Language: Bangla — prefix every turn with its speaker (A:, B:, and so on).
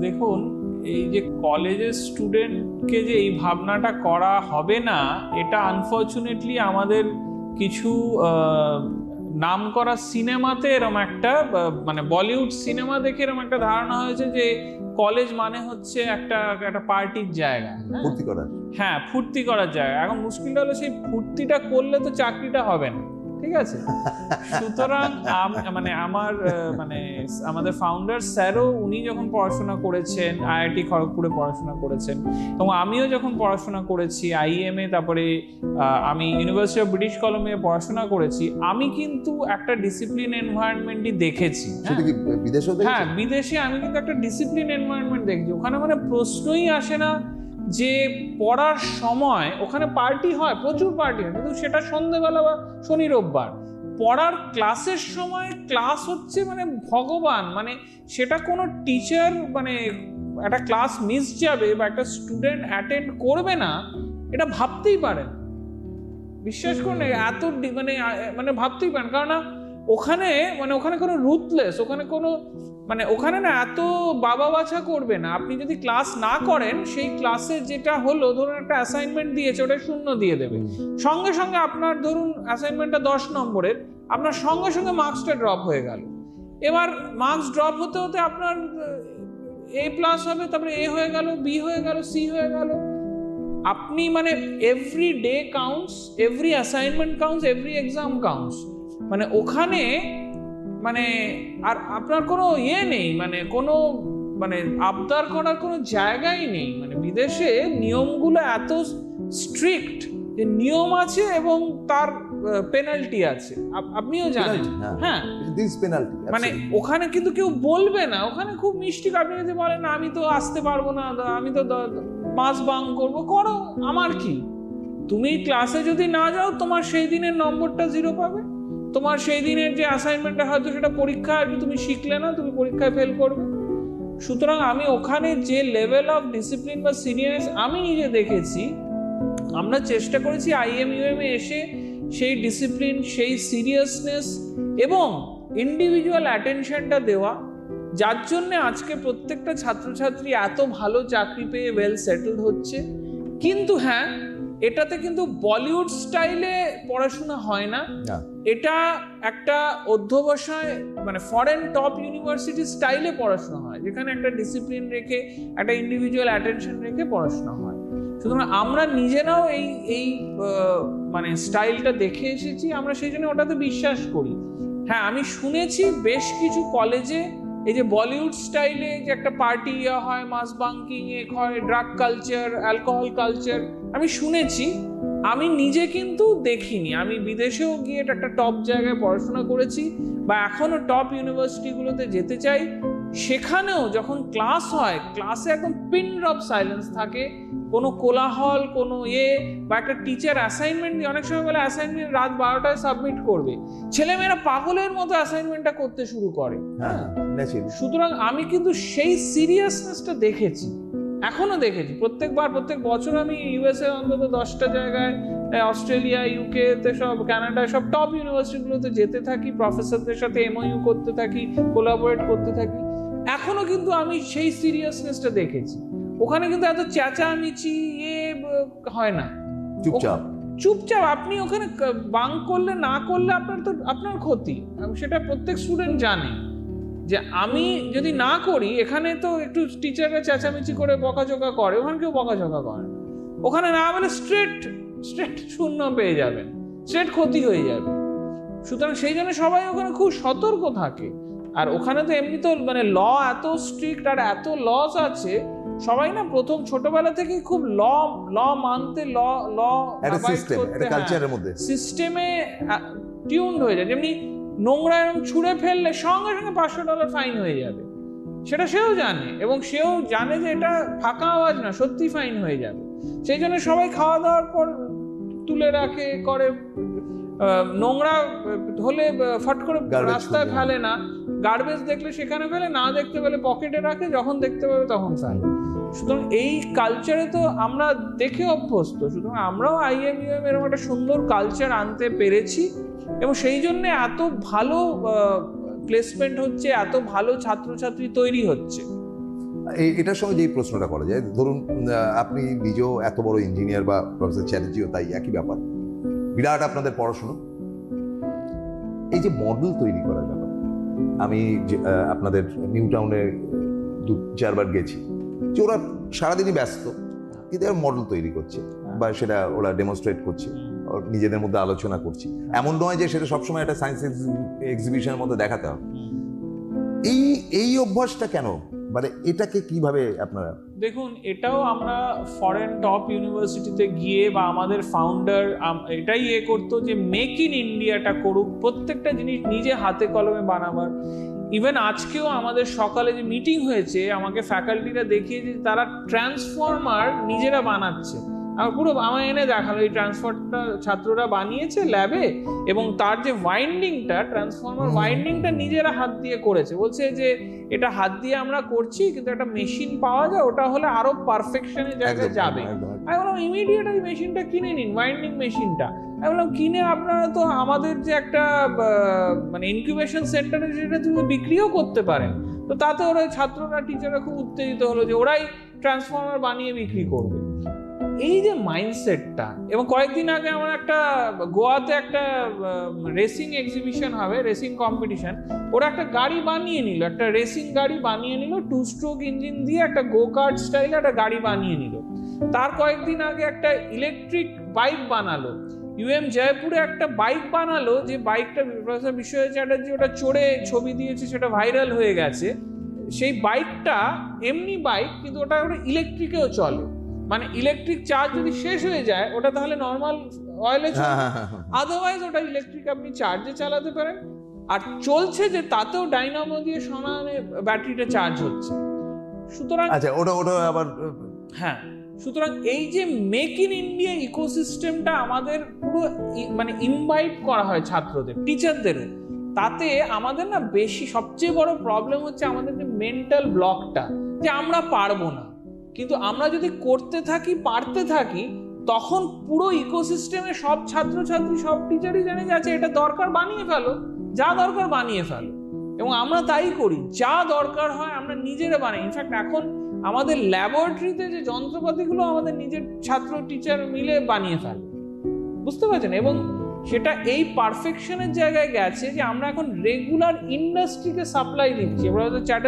A: দেখুন এই যে কলেজের স্টুডেন্টকে যে এই ভাবনাটা করা হবে না এটা আনফর্চুনেটলি আমাদের কিছু নাম করা সিনেমাতে এরম একটা মানে বলিউড সিনেমা দেখে এরম একটা ধারণা হয়েছে যে কলেজ মানে হচ্ছে একটা একটা পার্টির জায়গা হ্যাঁ?
B: ফুর্তি করার।
A: হ্যাঁ ফুর্তি করার জায়গা। এখন মুশকিলটা হলো সেই ফুর্তিটা করলে তো চাকরিটা হবে না। ঠিক আছে? সুতরাং মানে আমার মানে আমাদের ফাউন্ডার স্যারও উনি যখন পড়াশোনা করেছেন আইআইটি খড়গপুরে পড়াশোনা করেছেন এবং আমিও যখন পড়াশোনা করেছি আইএমএ তারপরে আহ, আমি ইউনিভার্সিটি অফ ব্রিটিশ কলম্বিয়া পড়াশোনা করেছি আমি কিন্তু একটা ডিসিপ্লিন এনভায়রনমেন্টই দেখেছি। হ্যাঁ? হ্যাঁ বিদেশে আমি কিন্তু একটা ডিসিপ্লিন এনভায়রনমেন্ট দেখছি। ওখানে মানে প্রশ্নই আসে না যে পড়ার সময় ওখানে পার্টি হয়, প্রচুর পার্টি হয়, কিন্তু সেটা সন্ধেবেলা বা শনি রোববার পড়ার ক্লাসের সময় ক্লাস হচ্ছে মানে ভগবান মানে সেটা কোনো টিচার মানে একটা ক্লাস মিস যাবে বা একটা স্টুডেন্ট অ্যাটেন্ড করবে না, এটা ভাবতেই পারে না। বিশ্বাস করুন, এত মানে মানে ভাবতেই পারেন কারণ না ওখানে মানে ওখানে কোনো রুথলেস ওখানে কোনো মানে ওখানে না এত বাবা বাছা করবে না। আপনি যদি ক্লাস না করেন সেই ক্লাসে যেটা হলো ধরুন একটা অ্যাসাইনমেন্ট দিয়েছে ওটা শূন্য দিয়ে দেবে। সঙ্গে সঙ্গে আপনার ধরুন অ্যাসাইনমেন্টটা দশ নম্বরের আপনার সঙ্গে সঙ্গে মার্কসটা ড্রপ হয়ে গেল। এবার মার্কস ড্রপ হতে হতে আপনার এ প্লাস হবে তারপরে এ হয়ে গেল বি হয়ে গেল সি হয়ে গেল। আপনি মানে every day counts every assignment counts every exam counts মানে ওখানে মানে আর আপনার কোনো ইয়ে নেই মানে কোনো মানে আবদার করার কোনো জায়গাই নেই। মানে বিদেশে নিয়মগুলো এত স্ট্রিক্ট যে নিয়ম আছে এবং তার পেনাল্টি আছে। আপ- আপনিও জানেন।
B: হ্যাঁ।
A: হ্যাঁ।
B: দিস পেনাল্টি
A: মানে ওখানে কিন্তু কেউ বলবে না। ওখানে খুব মিষ্টি আপনি যদি বলেন আমি তো আসতে পারব না আমি তো মাস বাং করব। করো আমার কি? তুমি ক্লাসে যদি না যাও তোমার সেই দিনের নম্বরটা জিরো পাবে। তোমার সেই দিনের যে অ্যাসাইনমেন্টটা হয়তো সেটা পরীক্ষা তুমি শিখলে না, তুমি পরীক্ষায় ফেল করবে। সুতরাং আমি ওখানে যে লেভেল অফ ডিসিপ্লিন বা সিনিয়রনেস আমি নিজে দেখেছি, আমরা চেষ্টা করেছি আইএম ইউএম এ এসে সেই ডিসিপ্লিন সেই সিরিয়াসনেস এবং ইন্ডিভিজুয়াল অ্যাটেনশনটা দেওয়া, যার জন্য আজকে প্রত্যেকটা ছাত্রছাত্রী এত ভালো চাকরি পেয়ে ওয়েল সেটেলড হচ্ছে। কিন্তু হ্যাঁ এটাতে কিন্তু বলিউড স্টাইলে পড়াশোনা হয় না। এটা একটা অধ্যবসায় মানে ফরেন টপ ইউনিভার্সিটি স্টাইলে পড়াশোনা হয় যেখানে একটা ডিসিপ্লিন রেখে একটা ইন্ডিভিজুয়াল অ্যাটেনশন রেখে পড়াশোনা হয়। সুতরাং আমরা নিজেরাও এই এই মানে স্টাইলটা দেখে এসেছি আমরা সেই জন্য ওটাতে বিশ্বাস করি। হ্যাঁ আমি শুনেছি বেশ কিছু কলেজে এই যে বলিউড স্টাইলে যে একটা পার্টি হয় মাস বাঙ্কিং এ হয় ড্রাগ কালচার অ্যালকোহল কালচার আমি শুনেছি আমি নিজে কিন্তু দেখিনি। আমি বিদেশেও গিয়ে একটা টপ জায়গায় পড়াশোনা করেছি বা এখনও টপ ইউনিভার্সিটিগুলোতে যেতে চাই। সেখানেও যখন ক্লাস হয় ক্লাসে একদম পিন ড্রপ সাইলেন্স থাকে। কোনো কোলাহল কোনো ইয়ে বা একটা টিচার অ্যাসাইনমেন্ট অনেক সময় বলে অ্যাসাইনমেন্ট রাত বারোটায় সাবমিট করবে। ছেলেমেয়েরা পাগলের মতো অ্যাসাইনমেন্টটা করতে শুরু করে।
B: হ্যাঁ
A: সুতরাং আমি কিন্তু সেই সিরিয়াসনেসটা দেখেছি। এখনও দেখেছি। প্রত্যেকবার প্রত্যেক বছর আমি ইউএসএ অন্তত দশটা জায়গায় অস্ট্রেলিয়া ইউকে তে সব কানাডা সব টপ ইউনিভার্সিটিগুলোতে যেতে থাকি প্রফেসরদের সাথে এমওইউ করতে থাকি কোলাবোরেট করতে থাকি। এখনও কিন্তু আমি সেই সিরিয়াসনেসটা দেখেছি। ওখানে কিন্তু এত চেঁচামেচি ইয়ে হয় না।
B: চুপচাপ।
A: চুপচাপ আপনি ওখানে বাং করলে না করলে আপনার তো আপনার ক্ষতি। সেটা প্রত্যেক স্টুডেন্ট জানে। যে আমি যদি না করি এখানে তো একটু টিচাররা চেঁচামেচি করে বকাঝোকা করে ওখানে কেউ বকাঝোকা করে ওখানে না বলে স্ট্রেট স্ট্রেট শূন্য পেয়ে যাবেন স্ট্রেট ক্ষতি হয়ে যাবে। সুতরাং সেই জন্য সবাই ওখানে খুব সতর্ক থাকে। আর ওখানে তো এমনি তো মানে ল এত স্ট্রিক্ট আর এত লস আছে সবাই না প্রথম ছোটবেলা থেকে খুব ল ল মানতে ল ল
B: সিস্টেম
A: টিউনড হয়ে যায়। যেমনি নোংরা এরকম ছুঁড়ে ফেললে সঙ্গে সঙ্গে পাঁচশো ডলার ফাইন হয়ে যাবে। সেটা সেও জানে এবং সেও জানে যে এটা ফাঁকা আওয়াজ না সত্যি ফাইন হয়ে যাবে। সেই জন্য সবাই খাওয়া দাওয়ার পর তুলে রাখে করে নোংরা হলে ফট করে রাস্তায় ফেলে না। গার্বেজ দেখলে সেখানে ফেলে না দেখতে পেলে পকেটে রাখে যখন দেখতে পাবে তখন ফেলে সুতরাং এই কালচারে তো আমরা দেখে অভ্যস্ত, সুতরাং আমরাও আইএম ইউএম এরকম একটা সুন্দর কালচার আনতে পেরেছি এবং সেই জন্য এত ভালো প্লেসমেন্ট হচ্ছে, এত ভালো ছাত্রছাত্রী তৈরি হচ্ছে।
B: এটার সঙ্গে যে এই প্রশ্নটা করা যায়, ধরুন আপনি নিজেও এত বড় ইঞ্জিনিয়ার বা প্রফেসর চ্যাটার্জিও তাই একই ব্যাপার। বিরাট আপনাদের পড়াশুনো। এই যে মডেল তৈরি করার ব্যাপার, আমি আপনাদের নিউ টাউনে দু, চারবার গেছি। যে ওরা সারাদিনই ব্যস্ত কিন্তু মডেল তৈরি করছে বা সেটা ওরা ডেমনস্ট্রেট করছে নিজেদের মধ্যে আলোচনা করছি। এমন নয় যে সেটা সবসময় একটা সায়েন্স এক্সিবিশনের মধ্যে দেখাতে হবে। এই এই অভ্যাসটা কেন? মানে এটাকে কীভাবে আপনারা
A: দেখুন এটাও আমরা ফরেন টপ ইউনিভার্সিটিতে গিয়ে বা আমাদের ফাউন্ডার এটাই এ করতো যে মেক ইন ইন্ডিয়াটা করুক প্রত্যেকটা জিনিস নিজে হাতে কলমে বানাবার। ইভেন আজকেও আমাদের সকালে যে মিটিং হয়েছে আমাকে ফ্যাকাল্টিরা দেখিয়েছে তারা ট্রান্সফর্মার নিজেরা বানাচ্ছে। আমার পুরো আমার এনে দেখাল। এই ট্রান্সফারটা ছাত্ররা বানিয়েছে ল্যাবে এবং তার যে ওয়াইন্ডিংটা ট্রান্সফর্মার ওয়াইন্ডিংটা নিজেরা হাত দিয়ে করেছে। বলছে যে এটা হাত দিয়ে আমরা করছি কিন্তু একটা মেশিন পাওয়া যায় ওটা হলে আরও পারফেকশনের জায়গায় যাবে। আমি বললাম ইমিডিয়েট ওই মেশিনটা কিনে নিন ওয়াইন্ডিং মেশিনটা আমি বললাম কিনে আপনারা তো আমাদের যে একটা মানে ইনকিউবেশন সেন্টারে সেটা তুমি বিক্রিও করতে পারেন। তো তাতে ওরা ছাত্ররা টিচাররা খুব উত্তেজিত হলো যে ওরাই ট্রান্সফর্মার বানিয়ে বিক্রি করবে। এই যে মাইন্ডসেটটা এবং কয়েকদিন আগে আমার একটা গোয়াতে একটা রেসিং এক্সিবিশন হবে রেসিং কম্পিটিশন ওরা একটা গাড়ি বানিয়ে নিল, একটা রেসিং গাড়ি বানিয়ে নিল টু স্ট্রোক ইঞ্জিন দিয়ে একটা গো কার্ট স্টাইলে একটা গাড়ি বানিয়ে নিল। তার কয়েকদিন আগে একটা ইলেকট্রিক বাইক বানালো ইউএম জয়পুরে একটা বাইক বানালো, যে বাইকটা প্রফেসর বিশ্বজিৎ চ্যাটার্জি ওটা চড়ে ছবি দিয়েছে, সেটা ভাইরাল হয়ে গেছে। সেই বাইকটা এমনি বাইক কিন্তু ওটা ওটা ইলেকট্রিকেও চলে। মানে ইলেকট্রিক চার্জ যদি শেষ হয়ে যায় ওটা তাহলে নর্মাল অয়েলে। আদারওয়াইজ ওটা ইলেকট্রিক আপনি চার্জে চালাতে পারেন। আর চলছে যে তাতেও ডাইনামো দিয়ে সমানে ব্যাটারিটা চার্জ হচ্ছে। সুতরাং
B: আচ্ছা ওটা ওটা আবার
A: হ্যাঁ সুতরাং এই যে মেক ইন ইন্ডিয়া ইকোসিস্টেমটা আমাদের পুরো মানে ইনভাইট করা হয় ছাত্রদের টিচারদেরও তাতে আমাদের না বেশি সবচেয়ে বড় প্রবলেম হচ্ছে আমাদের যে মেন্টাল ব্লকটা যে আমরা পারব না। কিন্তু আমরা যদি করতে থাকি, পারতে থাকি, তখন পুরো ইকোসিস্টেমে সব ছাত্রছাত্রী, সব টিচারই জানে যে আচ্ছা এটা দরকার বানিয়ে ফেলো, যা দরকার বানিয়ে ফেলো। এবং আমরা তাই করি, যা দরকার হয় আমরা নিজেরা বানাই। ইনফ্যাক্ট এখন আমাদের ল্যাবরেটরিতে যে যন্ত্রপাতিগুলো আমাদের নিজের ছাত্র টিচার মিলে বানিয়ে ফেলে। বুঝতে পারছেন? এবং সেটা এই পারফেকশনের জায়গায় গেছে যে, আমরা এখন রেগুলার ইন্ডাস্ট্রিকে সাপ্লাই দিচ্ছি। এবার হয়তো চ্যাটার্জি